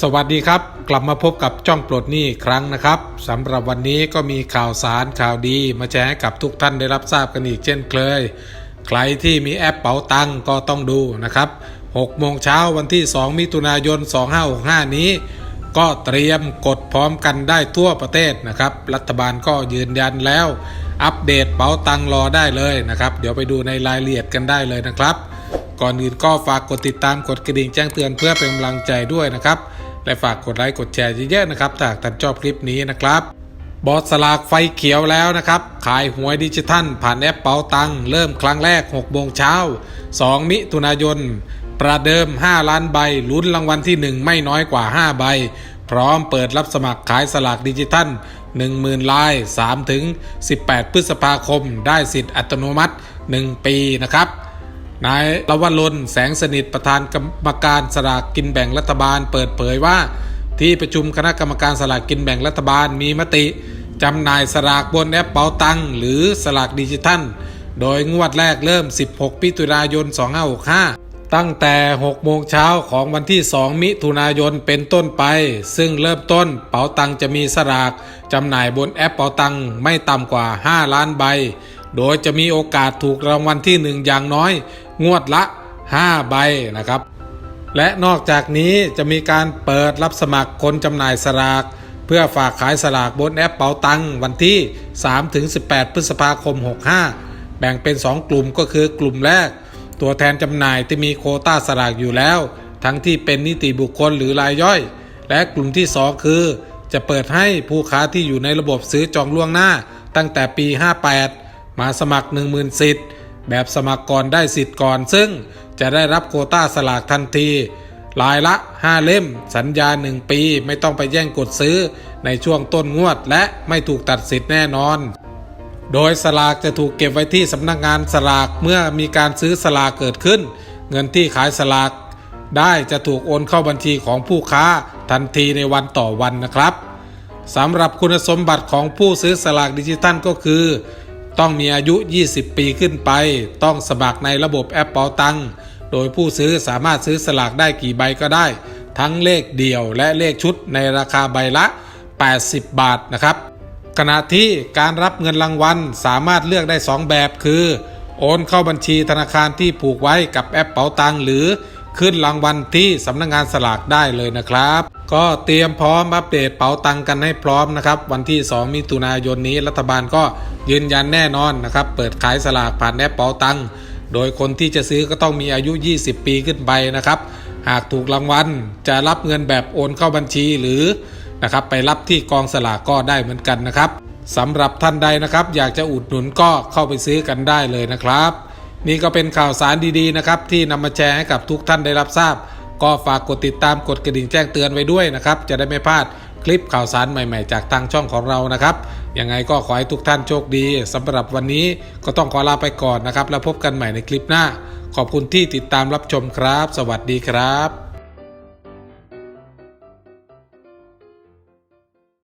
สวัสดีครับ กลับมาพบกับจ้องปลดหนี้ครั้งนะครับสำหรับวันนี้ก็มีข่าวสารข่าวดีมาแชร์ให้กับทุกท่านได้รับทราบกันอีกเช่นเคย ใครที่มีแอปเป๋าตังก็ต้องดูนะครับ6โมงเช้าวันที่ 2 มิถุนายน 2565 นี้ ก็เตรียมกดพร้อมกันได้ทั่วประเทศนะครับ รัฐบาลก็ยืนยันแล้ว อัปเดตเป๋าตังรอได้เลยนะครับ เดี๋ยวไปดูในรายละเอียดกันได้เลยนะครับ ก่อนอื่นก็ฝากกดติดตามกดกระดิ่งแจ้งเตือนเพื่อเป็นกำลังใจด้วยนะครับ และฝากกดไลค์กดแชร์เยอะๆนะครับถ้าท่านชอบคลิปนี้นะครับบอสสลากไฟเขียวแล้วนะครับ ขายหวยดิจิทัล ผ่านแอปเป๋าตัง เริ่มครั้งแรก6โมงเช้า 2 มิถุนายน ประเดิม 5 ล้านใบลุ้นรางวัลที่ 1 ไม่น้อยกว่า 5 ใบ พร้อมเปิดรับสมัครขายสลากดิจิทัล 10,000ลาย3ถึง 18 พฤษภาคม ได้สิทธิ์อัตโนมัติ 1 ปีนะครับ นายลวลนแสงสนิทประธานกรรมการสลากกินแบ่งรัฐบาล เปิดเผยว่า ที่ประชุมคณะกรรมการสลากกินแบ่งรัฐบาลมีมติจำหน่ายสลากบนแอปเป๋าตังหรือสลากดิจิทัล โดยงวดแรกเริ่ม 16มิถุนายน 2565 ตั้งแต่ 6 โมงเช้าของวันที่ 2 มิถุนายนเป็นต้นไป ซึ่งเริ่มต้นเป๋าตังจะมีสลากจำหน่ายบนแอปเป๋าตังไม่ต่ำกว่า 5 ล้านใบ โดยจะมีโอกาสถูกรางวัลที่ 1 อย่างน้อย งวดละ 5 ใบนะครับ และนอกจากนี้จะมีการเปิดรับสมัครคนจำหน่ายสลาก เพื่อฝากขายสลากบนแอปเป๋าตังวันที่ 3-18 พฤษภาคม 65 แบ่งเป็น 2 กลุ่มก็คือกลุ่มแรก ตัวแทนจำหน่ายที่มีโคต้าสลากอยู่แล้ว ทั้งที่เป็นนิติบุคคลหรือรายย่อย และกลุ่มที่ 2 คือ จะเปิดให้ผู้ค้าที่อยู่ในระบบซื้อจองล่วงหน้า ตั้งแต่ปี 58 มาสมัคร 10,000สิทธิ์ แบบสมัครก่อนได้สิทธิ์ก่อน ซึ่งจะได้รับโคต้าสลากทันทีรายละ 5 เล่ม สัญญา 1 ปี ไม่ต้องไปแย่งกดซื้อในช่วงต้นงวด และไม่ถูกตัดสิทธิ์แน่นอน โดยสลากจะถูกเก็บไว้ที่สำนักงานสลากเมื่อมีการซื้อสลากเกิดขึ้น เงินที่ขายสลาก ได้จะถูกโอนเข้าบัญชีของผู้ค้าทันทีในวันต่อวันนะครับสำหรับคุณสมบัติของผู้ซื้อสลากดิจิตัลก็คือ ต้องมีอายุ 20 ปีขึ้นไป ต้องสมัครในระบบแอปเป๋าตังค์โดยผู้ซื้อสามารถซื้อสลากได้กี่ใบก็ได้ ทั้งเลขเดี่ยวและเลขชุดในราคาใบละ 80 บาทนะครับ ขณะที่การรับเงินรางวัลสามารถเลือกได้ 2 แบบคือ โอนเข้าบัญชีธนาคารที่ผูกไว้กับแอปเป๋าตังหรือขึ้นรางวัลที่สำนักงงานสลากได้เลยนะครับ ก็เตรียมพร้อมอัปเดตเป๋าตังกันให้พร้อมนะครับ วันที่ 2 มิถุนายนนี้รัฐบาลก็ยืนยันแน่นอนนะครับ เปิดขายสลากผ่านแอปเป๋าตังโดยคนที่จะซื้อก็ต้องมีอายุ 20 ปีขึ้นไปนะครับ หากถูกรางวัลจะรับเงินแบบโอนเข้าบัญชีหรือนะครับไปรับที่กองสลากก็ได้เหมือนกันนะครับสำหรับท่านใดนะครับ อยากจะอุดหนุนก็เข้าไปซื้อกันได้เลยนะครับ นี่ก็เป็นข่าวสารดีๆนะครับ ที่นำมาแชร์ให้กับทุกท่านได้รับทราบ ก็ฝากกดติดตามกดกระดิ่งแจ้งเตือนไว้ด้วยนะครับ จะได้ไม่พลาดคลิปข่าวสารใหม่ๆ จากทางช่องของเรานะครับ ยังไงก็ขอให้ทุกท่านโชคดีสำหรับวันนี้ก็ต้องขอลาไปก่อนนะครับ แล้วพบกันใหม่ในคลิปหน้า ขอบคุณที่ติดตามรับชมครับ สวัสดีครับ